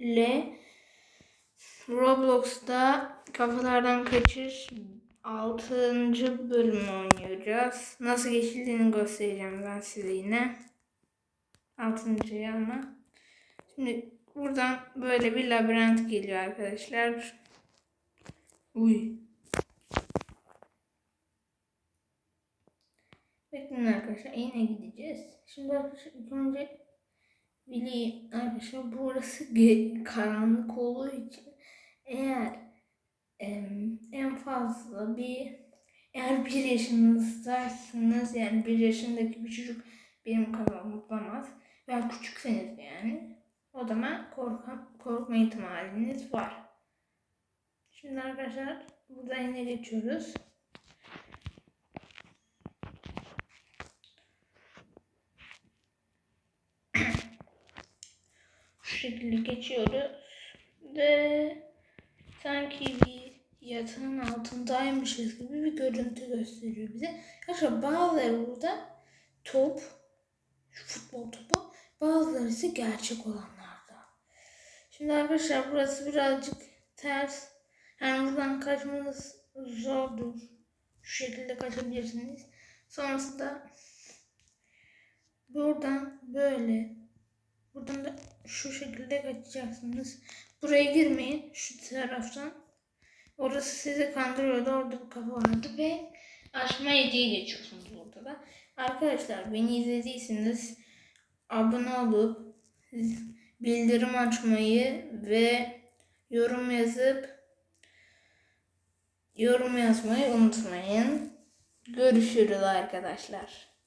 Le Roblox'ta kafalardan kaçış 6. bölümü oynayacağız. Nasıl geçildiğini göstereceğim ben size yine. 6. ama. Şimdi buradan böyle bir labirent geliyor arkadaşlar. Uy. Bekleyin arkadaşlar yine gideceğiz. Şimdi arkadaşlar ilk önce bileyim arkadaşlar burası karanlık olduğu için eğer em, en fazla bir eğer bir yaşınızdaysanız yani bir yaşındaki bir çocuk benim kafamı bulamaz veya küçükseniz yani o zaman korka, korkma ihtimaliniz var. Şimdi arkadaşlar buradan yine geçiyoruz. Şu şekilde geçiyoruz ve sanki bir yatağın altındaymışız gibi bir görüntü gösteriyor bize. Arkadaşlar bazıları burada top, futbol topu, bazıları ise gerçek olanlarda. Şimdi arkadaşlar burası birazcık ters. Yani buradan kaçmanız zordur. Şu şekilde kaçabilirsiniz. Sonrasında buradan böyle buradan da şu şekilde kaçacaksınız. Buraya girmeyin şu taraftan. Orası sizi kandırıyordu. Orada bir kapı vardı ve açma hediye geçiyorsunuz burada da. Arkadaşlar beni izlediyseniz abone olup bildirim açmayı ve yorum yazıp yorum yazmayı unutmayın. Görüşürüz arkadaşlar.